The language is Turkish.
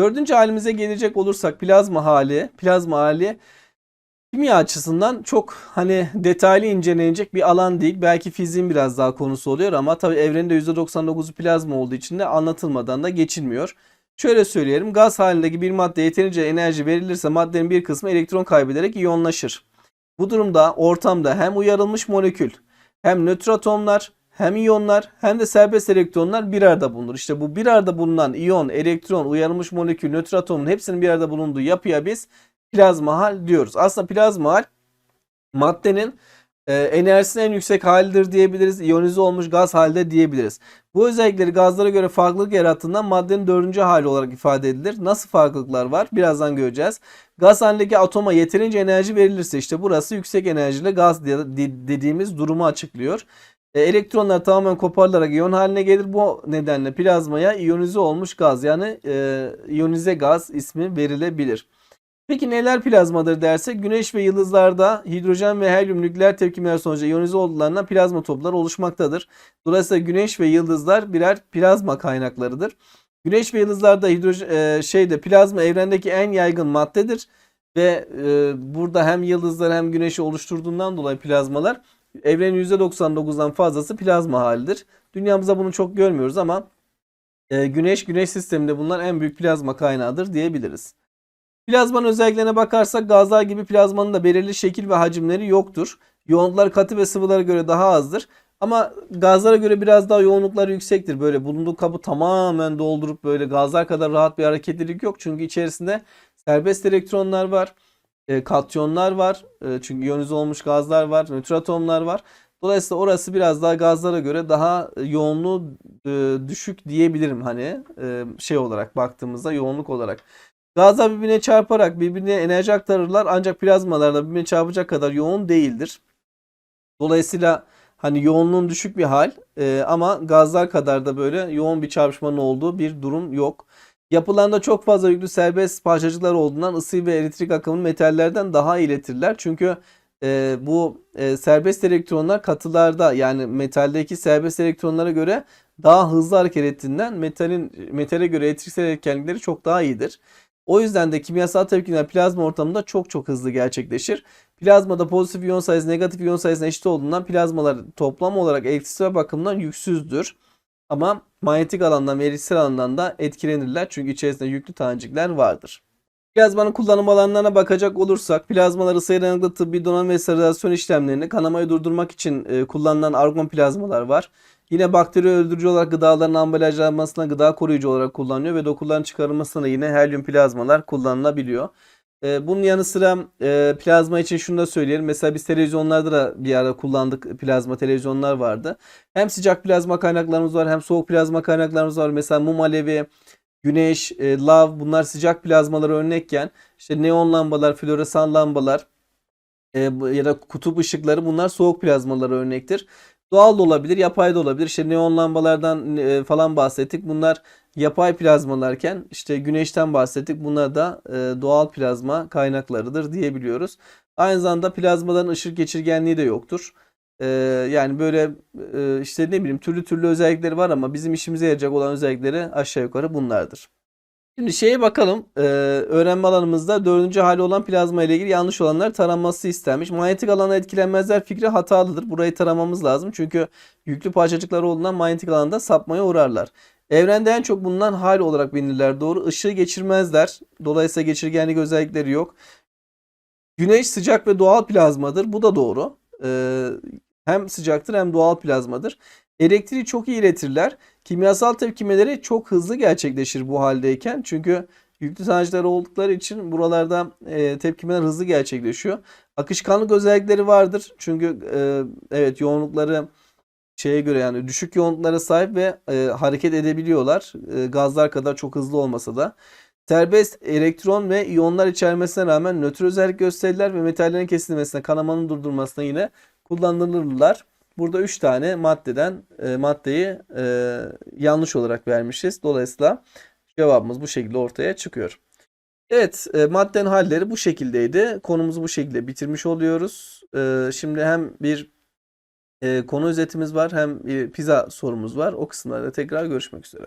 Dördüncü halimize gelecek olursak plazma hali. Plazma hali kimya açısından çok hani detaylı incelenecek bir alan değil. Belki fiziğin biraz daha konusu oluyor ama tabii evrenin de %99'u plazma olduğu için de anlatılmadan da geçilmiyor. Şöyle söyleyelim. Gaz halindeki bir maddeye yeterince enerji verilirse maddenin bir kısmı elektron kaybederek iyonlaşır. Bu durumda ortamda hem uyarılmış molekül hem nötr atomlar hem iyonlar hem de serbest elektronlar bir arada bulunur. İşte bu bir arada bulunan iyon, elektron, uyarılmış molekül, nötr atomun hepsinin bir arada bulunduğu yapıya biz plazma hal diyoruz. Aslında plazma hal maddenin e, enerjisinin en yüksek halidir diyebiliriz. İyonize olmuş gaz halde diyebiliriz. Bu özellikleri gazlara göre farklılık yarattığından maddenin dördüncü hali olarak ifade edilir. Nasıl farklılıklar var? Birazdan göreceğiz. Gaz halindeki atoma yeterince enerji verilirse işte burası yüksek enerjili gaz dediğimiz durumu açıklıyor. E, elektronlar tamamen koparılarak iyon haline gelir. Bu nedenle plazmaya iyonize olmuş gaz yani e, iyonize gaz ismi verilebilir. Peki neler plazmadır dersek güneş ve yıldızlarda hidrojen ve helyum nükleer tepkimeler sonucu iyonize olduklarından plazma topları oluşmaktadır. Dolayısıyla güneş ve yıldızlar birer plazma kaynaklarıdır. Güneş ve yıldızlarda hidrojen e, şeyde plazma evrendeki en yaygın maddedir ve e, burada hem yıldızlar hem güneşi oluşturduğundan dolayı plazmalar evrenin %99'dan fazlası plazma halidir. Dünyamızda bunu çok görmüyoruz ama e, güneş güneş sisteminde bulunan en büyük plazma kaynağıdır diyebiliriz. Plazmanın özelliklerine bakarsak gazlar gibi plazmanın da belirli şekil ve hacimleri yoktur. Yoğunluklar katı ve sıvılara göre daha azdır. Ama gazlara göre biraz daha yoğunlukları yüksektir. Böyle bulunduğu kabı tamamen doldurup böyle gazlar kadar rahat bir hareketlilik yok. Çünkü içerisinde serbest elektronlar var, e, katyonlar var. E, çünkü iyonize olmuş gazlar var, nötr atomlar var. Dolayısıyla orası biraz daha gazlara göre daha yoğunluğu e, düşük diyebilirim hani e, şey olarak baktığımızda yoğunluk olarak. Gazlar birbirine çarparak birbirine enerji aktarırlar ancak plazmalarda birbirine çarpacak kadar yoğun değildir. Dolayısıyla hani yoğunluğun düşük bir hal e, ama gazlar kadar da böyle yoğun bir çarpışmanın olduğu bir durum yok. Yapılarında çok fazla yüklü serbest parçacıklar olduğundan ısı ve elektrik akımını metallerden daha iletirler. Çünkü e, bu e, serbest elektronlar katılarda yani metaldeki serbest elektronlara göre daha hızlı hareket ettiğinden metalin metale göre elektriksel etkenlikleri çok daha iyidir. O yüzden de kimyasal tepkiler plazma ortamında çok çok hızlı gerçekleşir. Plazmada pozitif iyon sayısı negatif iyon sayısına eşit olduğundan plazmalar toplam olarak elektriksel bakımdan yüksüzdür. Ama manyetik alandan ve elektriksel alandan da etkilenirler çünkü içerisinde yüklü tanecikler vardır. Plazmanın kullanım alanlarına bakacak olursak plazmalar ısı dayanıklı tıbbi donanım ve sterilizasyon işlemlerini kanamayı durdurmak için e, kullanılan argon plazmalar var. Yine bakteri öldürücü olarak gıdaların ambalajlanmasına gıda koruyucu olarak kullanılıyor ve dokuların çıkarılmasına yine helyum plazmalar kullanılabiliyor. E, bunun yanı sıra e, plazma için şunu da söyleyelim. Mesela biz televizyonlarda da bir ara kullandık plazma televizyonlar vardı. Hem sıcak plazma kaynaklarımız var hem soğuk plazma kaynaklarımız var. Mesela mum alevi, güneş, e, lav bunlar sıcak plazmalara örnekken işte neon lambalar, floresan lambalar e, ya da kutup ışıkları bunlar soğuk plazmalara örnektir. Doğal da olabilir, yapay da olabilir. İşte neon lambalardan e, falan bahsettik. Bunlar yapay plazmalarken işte güneşten bahsettik. Bunlar da e, doğal plazma kaynaklarıdır diyebiliyoruz. Aynı zamanda plazmaların ışık geçirgenliği de yoktur. E, yani böyle işte ne bileyim türlü türlü özellikleri var ama bizim işimize yarayacak olan özellikleri aşağı yukarı bunlardır. Şimdi şeye bakalım. Ee, öğrenme alanımızda dördüncü hali olan plazma ile ilgili yanlış olanlar taranması istenmiş. Manyetik alana etkilenmezler fikri hatalıdır. Burayı taramamız lazım. Çünkü yüklü parçacıklar olduğundan manyetik alanda sapmaya uğrarlar. Evrende en çok bulunan hal olarak bilinirler. Doğru. Işığı geçirmezler. Dolayısıyla geçirgenlik özellikleri yok. Güneş sıcak ve doğal plazmadır. Bu da doğru. Ee, hem sıcaktır hem doğal plazmadır. Elektriği çok iyi iletirler. Kimyasal tepkimeleri çok hızlı gerçekleşir bu haldeyken. Çünkü yüklü tanecikler oldukları için buralarda e, tepkimeler hızlı gerçekleşiyor. Akışkanlık özellikleri vardır. Çünkü e, evet yoğunlukları şeye göre yani düşük yoğunluklara sahip ve e, hareket edebiliyorlar. E, gazlar kadar çok hızlı olmasa da. Serbest elektron ve iyonlar içermesine rağmen nötr özellik gösterirler ve metallerin kesilmesine, kanamanın durdurmasına yine kullanılırlar. Burada 3 tane maddeden e, maddeyi e, yanlış olarak vermişiz. Dolayısıyla cevabımız bu şekilde ortaya çıkıyor. Evet, e, maddenin halleri bu şekildeydi. Konumuzu bu şekilde bitirmiş oluyoruz. E, şimdi hem bir e, konu özetimiz var hem bir pizza sorumuz var. O kısımlarda tekrar görüşmek üzere.